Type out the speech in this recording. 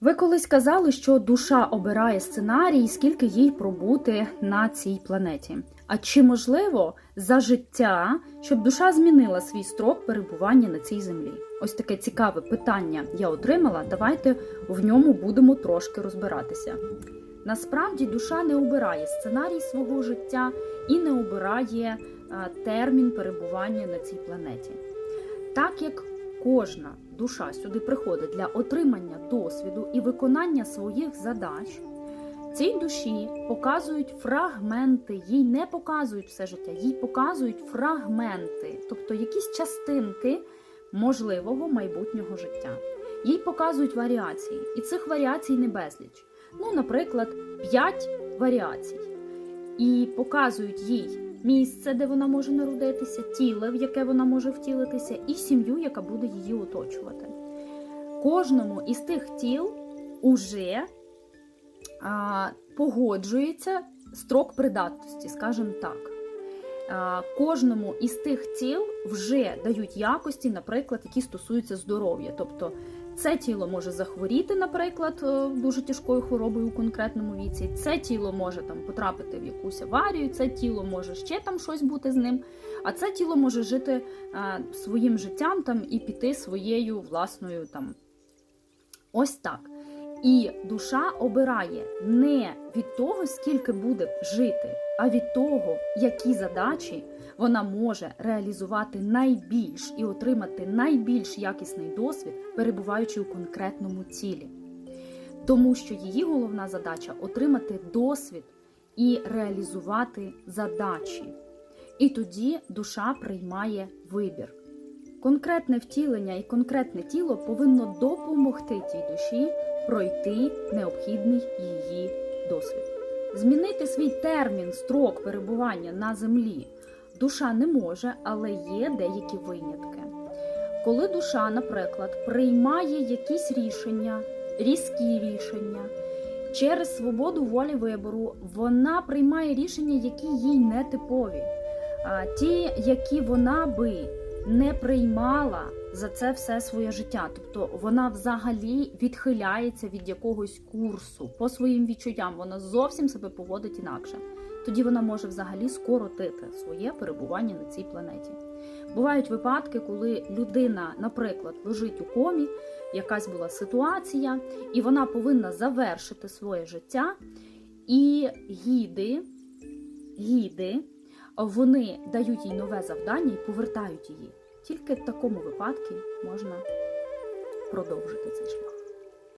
Ви колись казали, що душа обирає сценарій, скільки їй пробути на цій планеті. А чи можливо за життя, щоб душа змінила свій строк перебування на цій землі? Ось таке цікаве питання я отримала. Давайте в ньому будемо трошки розбиратися. Насправді душа не обирає сценарій свого життя і не обирає термін перебування на цій планеті. Так як кожна душа сюди приходить для отримання досвіду і виконання своїх задач, цій душі показують фрагменти, їй не показують все життя, їй показують фрагменти, тобто якісь частинки можливого майбутнього життя. Їй показують варіації, і цих варіацій не безліч. Ну, наприклад, 5 варіацій. І показують їй місце, де вона може народитися, тіло, в яке вона може втілитися, і сім'ю, яка буде її оточувати. Кожному із тих тіл уже а, погоджується строк придатності, скажімо так. Кожному із тих тіл вже дають якості, наприклад, які стосуються здоров'я. Тобто це тіло може захворіти, наприклад, е, дуже тяжкою хворобою у конкретному віці. Це тіло може там потрапити в якусь аварію, це тіло може ще там щось бути з ним. А це тіло може жити а, своїм життям там і піти своєю власною там. Ось так. І душа обирає не від того, скільки буде жити, а від того, які задачі вона може реалізувати найбільш і отримати найбільш якісний досвід, перебуваючи у конкретному цілі. Тому що її головна задача отримати досвід і реалізувати задачі. І тоді душа приймає вибір. Конкретне втілення і конкретне тіло повинно допомогти тій душі пройти необхідний її досвід. Змінити свій термін, строк перебування на землі душа не може, але є деякі винятки. Коли душа, наприклад, приймає якісь рішення, різкі рішення, через свободу волі вибору, вона приймає рішення, які їй не типові, ті, які вона би не приймала за це все своє життя. Тобто вона взагалі відхиляється від якогось курсу по своїм відчуттям. Вона зовсім себе поводить інакше. Тоді вона може взагалі скоротити своє перебування на цій планеті. Бувають випадки, коли людина, наприклад, лежить у комі, якась була ситуація, і вона повинна завершити своє життя, і гіди, гіди вони дають їй нове завдання і повертають її. Тільки в такому випадку можна продовжити цей шлях.